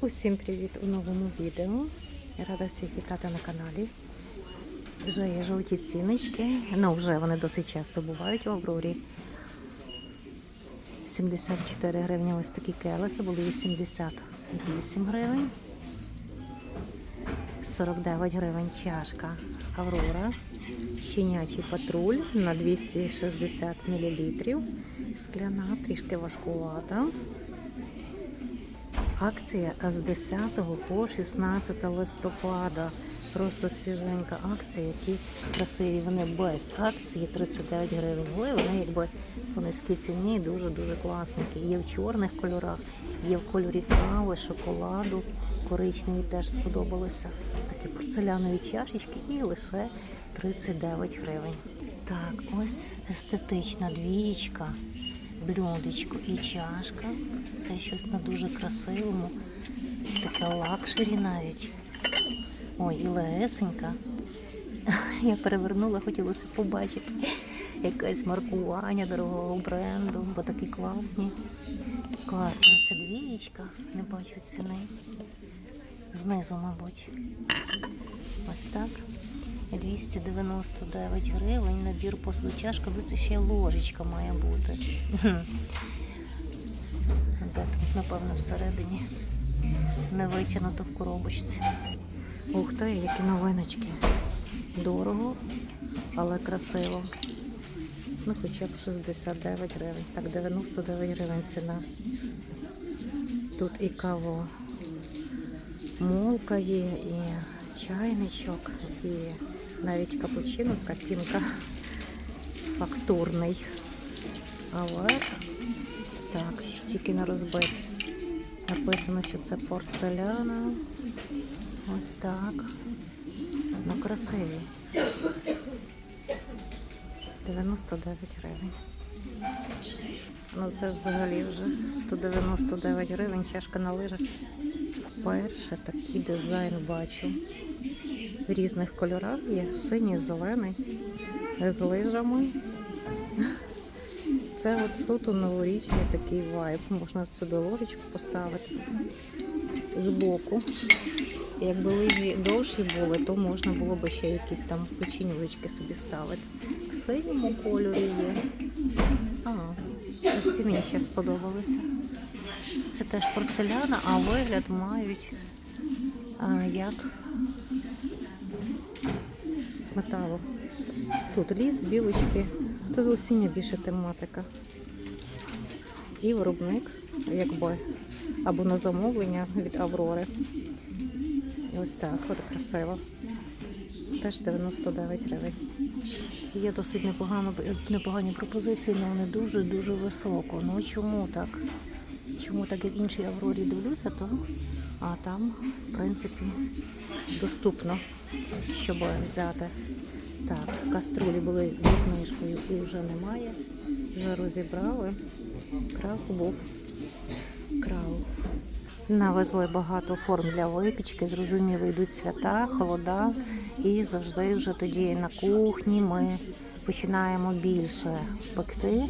Усім привіт у новому відео. Рада всіх вітати на каналі. Вже є жовті ціночки. Ну, вже вони досить часто бувають у Аврорі. 74 гривні ось такі келихи, були 88 гривень. 49 гривень чашка Аврора. Щенячий патруль на 260 мл. Скляна, трішки важкувата. Акція з 10 по 16 листопада. Просто свіженька акція, які красиві. Вони без акції 39 гривень. Але вони якби по низькій ціні і дуже-дуже класненькі. Є в чорних кольорах, є в кольорі кави, шоколаду, коричневі теж сподобалися. Такі порцелянові чашечки і лише 39 гривень. Так, ось естетична двієчка, блюдечко і чашка. Це щось на дуже красивому. Таке лакшері навіть. Ой, і легесенька. Я перевернула, хотілося побачити якесь маркування дорогого бренду, бо такі класні. Класна ця двієчка, не бачу ціни. Знизу, мабуть. Ось так. 299 гривень, набір посуду чашка, бо це ще ложечка має бути. Тут, напевно, всередині не витягнуто в коробочці. Ух ти, які новиночки. Дорого, але красиво. Ну, хоча б 69 гривень. Так, 99 гривень ціна. Тут і каво молка є, і чайничок, і навіть капучино, капінка фактурний. Але так, тільки на розбит. Написано, що це порцеляна. Ось так. Ну, красиві. 99 гривень. Ну це взагалі вже 199 гривень, чашка на лижах. Перше такий дизайн бачу. В різних кольорах є синій, зелений, з лижами. Це от суто новорічний такий вайб. Можна сюди ложечку поставити збоку. Якби лижі довші були, то можна було б ще якісь там печінюлечки собі ставити. В синьому кольорі є. А, ось ці мені ще сподобалися. Це теж порцеляна, а вигляд мають а, як з металу. Тут ліс, білочки, тут осіння більше тематика. І виробник, якби, або на замовлення від Аврори. І ось так, от красиво. Теж 99 гривень. Є досить непогано, непогані пропозиції, але вони дуже-дуже високо. Ну чому так? Чому так як в іншій Аврорі дивлюся, то а там, в принципі, доступно, щоб взяти. Так, каструлі були зі знижкою і вже немає. Вже розібрали. Крах був. Крав. Навезли багато форм для випічки. Зрозуміло, йдуть свята, холода. І завжди вже тоді на кухні ми починаємо більше пекти.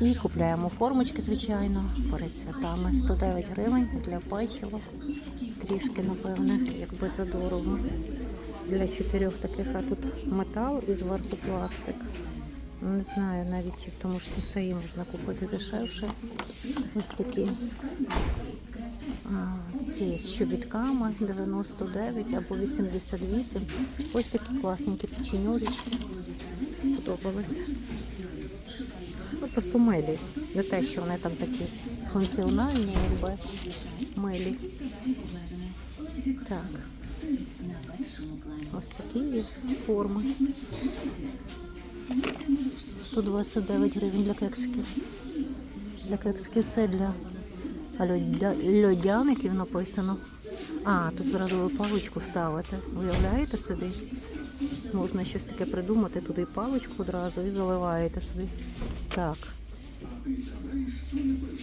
І купляємо формочки, звичайно, перед святами. 109 гривень для печива. Трішки, напевне, якби задорого. Для чотирьох таких, а тут метал і зверху пластик. Не знаю навіть, чи в тому ж сесеї можна купити дешевше. Ось такі а, ці з чобітками 99 або 88. Ось такі класненькі печенюжечки. Сподобалися. Ну, просто милі. Не те, що вони там такі функціональні, якби милі. Так. Ось такі форми. 129 гривень для кексиків. Для кексиків це для льодяників написано. А, тут зразу паличку ставите. Уявляєте собі? Можна щось таке придумати, туди паличку одразу і заливаєте собі. Так.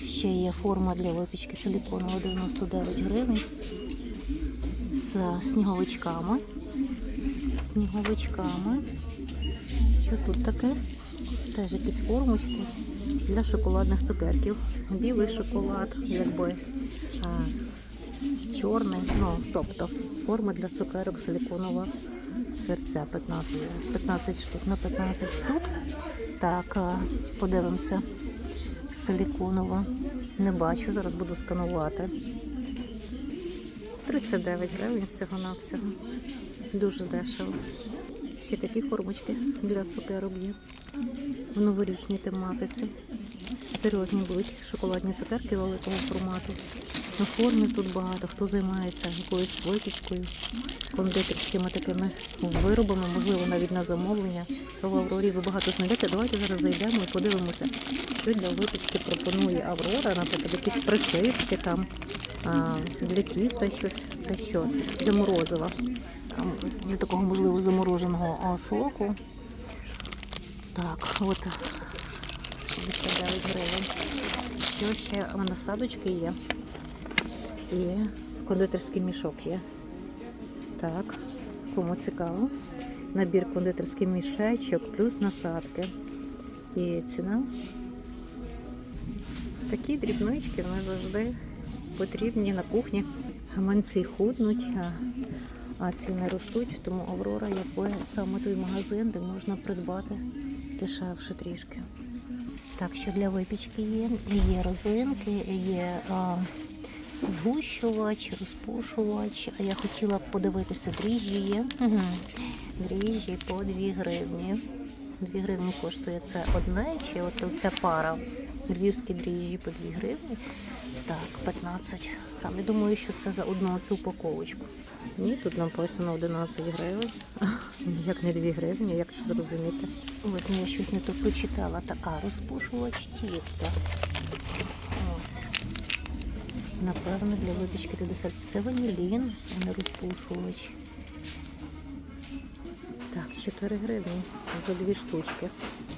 Ще є форма для випічки силіконова 99 гривень з сніговичками. Сніговичками. Що тут таке? Теж якісь формочки. для шоколадних цукерків. Білий шоколад, якби а, чорний, ну тобто форма для цукерок силіконова серця 15, 15 штук на 15 штук. Так, подивимося. Силіконова. Не бачу, зараз буду сканувати. 39 гривень всього-навсього. Дуже дешево. Ще такі формочки для цукерок є. В новорічній тематиці. Серйозні будуть шоколадні цукерки великого формату. На формі тут багато. Хто займається якоюсь випічкою, кондитерськими такими виробами, можливо, навіть на замовлення. В Аврорі ви багато знайдете. Давайте зараз зайдемо і подивимося, що для випічки пропонує Аврора, наприклад, якісь присипки там. А, для тіста щось. Це що? Це для морозива. Для такого, можливо, замороженого соку. Так, от 69 гривень. Що ще насадочки є? І кондитерський мішок є. Так, кому цікаво. Набір кондитерський мішечок плюс насадки. І ціна. Такі дрібнички вони завжди потрібні на кухні. Гаманці худнуть, а, а ціни ростуть, тому Аврора якби саме той магазин, де можна придбати дешевше трішки. Так, що для випічки є? Є родзинки, є а, згущувач, розпушувач. А я хотіла б подивитися, дріжджі є. Угу. Дріжджі по 2 гривні. 2 гривні коштує це одне, чи от ця пара. Львівські дріжджі по 2 гривні. Так, 15 грам. Я думаю, що це за одну цю упаковочку. Ні, тут написано 11 гривень. Як не 2 гривні, як це зрозуміти? От ну, я щось не то прочитала. Така розпушувач тіста. Напевно, для випічки до десерт. Це ванілін, а не розпушувач. Так, 4 гривні за дві штучки.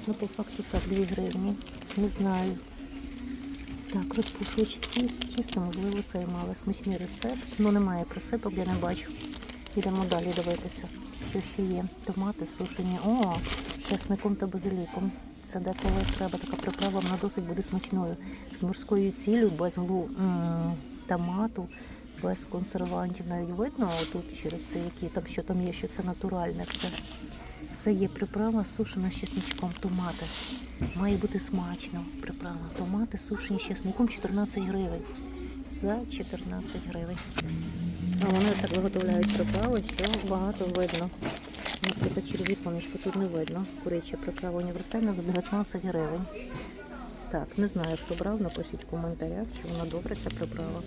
Ну, по факту так, 2 гривні. Не знаю. Так, розпушувач тіста, можливо, це і мали смачний рецепт. Ну, немає присипок, я не бачу. Йдемо далі дивитися, що ще є. Томати сушені. О, з часником та базиліком. Це деколи треба така приправа, вона досить буде смачною. З морською сіллю, без глу томату, без консервантів. Навіть видно тут через це, які там що там є, що це натуральне все. Це є приправа сушена з чесничком, томати. Має бути смачно. Приправа. Томати сушені з чесником 14 гривень. За 14 гривень. А вони так виготовляють приправи, що багато видно. Наприклад, через віконечко тут не видно. Куряча приправа універсальна за 19 гривень. Так, не знаю, хто брав, напишіть в коментарях, чи вона добра ця приправа.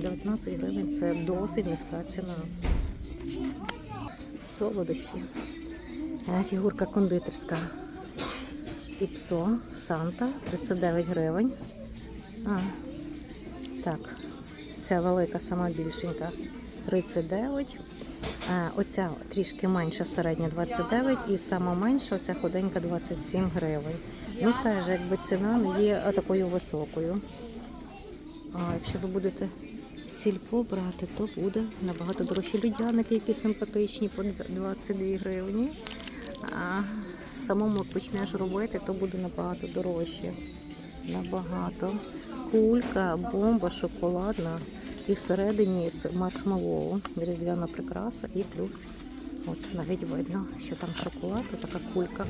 19 гривень це досить низька ціна. Солодощі. Е, Фігурка кондитерська. Іпсо Санта 39 гривень. А, так, ця велика, сама більшенька 39. Оця трішки менша, середня 29 і сама менша, оця худенька 27 гривень. Ну теж якби ціна не є такою високою. А якщо ви будете сільпо брати, то буде набагато дорожче людяники, які симпатичні по 22 гривні. А самому почнеш робити, то буде набагато дорожче. Набагато. Кулька, бомба шоколадна. І всередині з маршмеллоу, різдвяна прикраса і плюс. От навіть видно, що там шоколад, така кулька.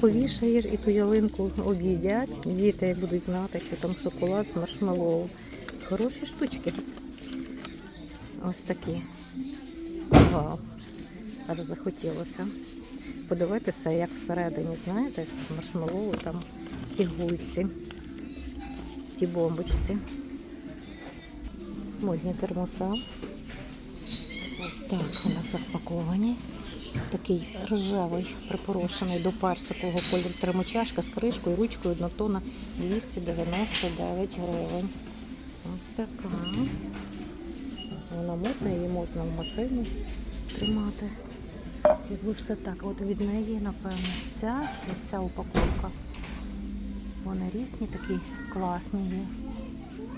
Повішаєш і ту ялинку об'їдять. Діти будуть знати, що там шоколад з маршмеллоу. Хороші штучки. Ось такі. Вау. Аж захотілося подивитися, як всередині, знаєте, маршмеллоу там ті гульці, ті бомбочці. Модні термоса. Ось так нас запаковані. Такий рожевий, припорошений до персикового кольору термочашка з кришкою, ручкою однотонна 299 гривень. Ось така. Вона модна, її можна в машину тримати. Якби все так, от від неї, напевно, ця і ця упаковка. Вони різні, такі класні є.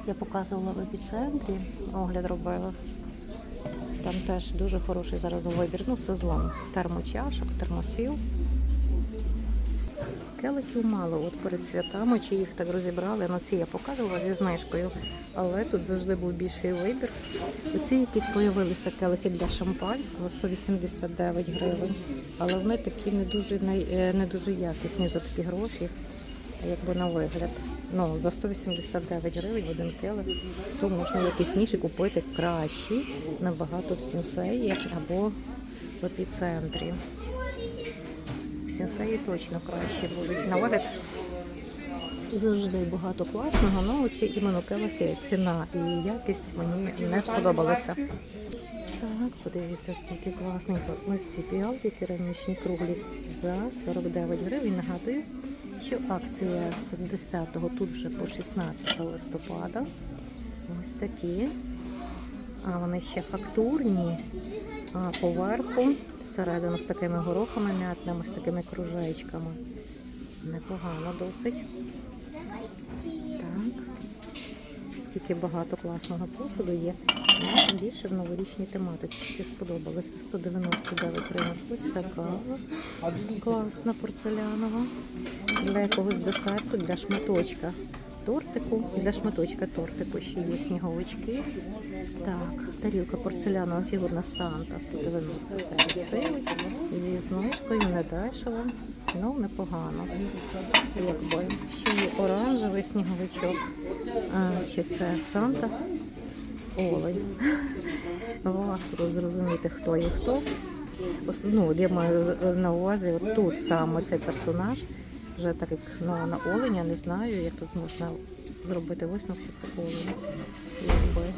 Я показувала в епіцентрі, огляд робила. Там теж дуже хороший зараз вибір. Ну, сезон термочашок, термосів. келихів мало. От перед святами, чи їх так розібрали. Ну ці я показувала зі знижкою, але тут завжди був більший вибір. Оці якісь появилися келихи для шампанського 189 гривень. Але вони такі не дуже е, не дуже якісні за такі гроші, якби на вигляд. Ну, за 189 гривень один келих, то можна якісь купити кращі, набагато в сінсеї або в епіцентрі. В сінсеї точно краще будуть. На вигляд завжди багато класного, але оці іменно келихи, ціна і якість мені не сподобалися. Так, подивіться, скільки класненько. Ось ці піалки керамічні круглі за 49 гривень. Нагадую, що акція з 10 тут вже по 16 листопада. Ось такі. А вони ще фактурні. А поверху всередину з такими горохами м'ятними, з такими кружечками. Непогано досить. Так. Скільки багато класного посуду є. Більше в новорічній тематиці. Ці сподобалися 199 гривень. Ось така класна порцелянова. Для якогось десерту, для шматочка тортику. Для шматочка тортику ще є сніговички. Так, тарілка порцелянова фігурна Санта 195 гривень. Зі знижкою недешево, ну непогано. Якби ще є оранжевий сніговичок. А, ще це Санта. Олень. Важко зрозуміти, хто є хто. Ну, я маю на увазі от тут саме цей персонаж. Вже так як ну, на оленя не знаю, як тут можна зробити висновок, що це олень. Якби.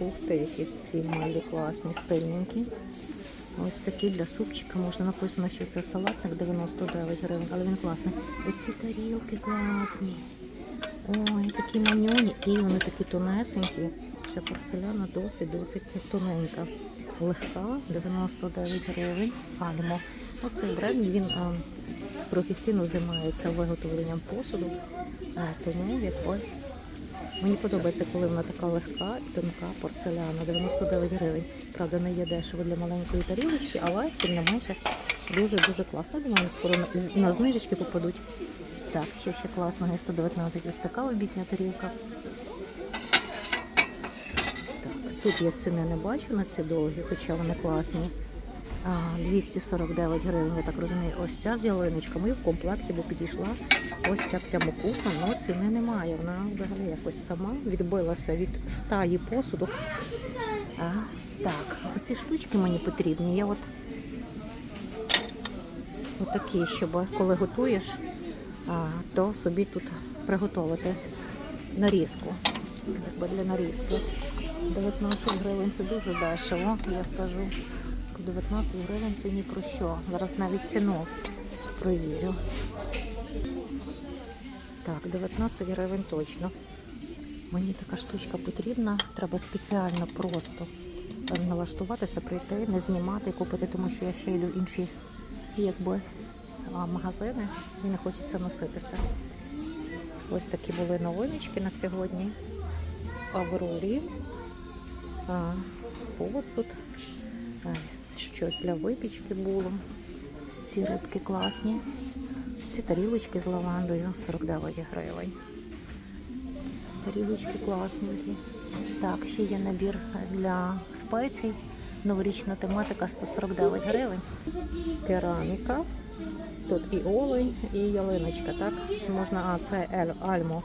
Ух ти, які ці малі класні, стильненькі. Ось такі для супчика можна написано, що це салатник 99 гривень, але він класний. Оці тарілки класні. Ой, такі манюні, і вони такі тонесенькі. Ця порцеляна досить досить тоненька. Легка, 99 гривень. Альмо. Оцей бренд він а, професійно займається виготовленням посуду. А, тому якби Мені подобається, коли вона така легка і тонка порцеляна, 99 гривень. Правда, не є дешево для маленької тарілочки, але тим не менше дуже-дуже класно. Думаю, скоро на, знижечки попадуть. Так, ще класного, є 119 ось така обідня тарілка. Так, тут я ціни не бачу на ці довгі, хоча вони класні. А, 249 гривень, я так розумію, ось ця з ялиночками в комплекті, бо підійшла ось ця прямокутна, але ціни немає. Вона взагалі якось сама відбилася від стаї посуду. А, так, оці штучки мені потрібні. Я от отакі, щоб коли готуєш, то собі тут приготувати нарізку. Якби для нарізки. 19 гривень це дуже дешево, я скажу. 19 гривень це ні про що. Зараз навіть ціну провірю. Так, 19 гривень точно. Мені така штучка потрібна. Треба спеціально просто налаштуватися, прийти, не знімати і купити, тому що я ще йду в інші якби, магазини і не хочеться носитися. Ось такі були новиночки на сьогодні. Аврорі, посуд, а, щось для випічки було. Ці рибки класні. Ці тарілочки з лавандою 49 гривень. Тарілочки класненькі. Так, ще є набір для спецій. Новорічна тематика 149 гривень. Кераміка. Тут і олень, і ялиночка, так? Можна, а це Альмо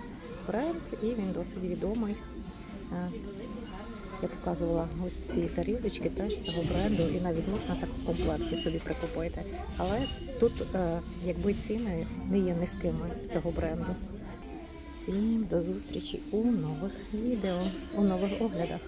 бренд, і він досить відомий. Я показувала ось ці тарілочки теж цього бренду, і навіть можна так в комплекті собі прикупити. Але тут е, якби ціни не є низькими цього бренду. Всім до зустрічі у нових відео, у нових оглядах.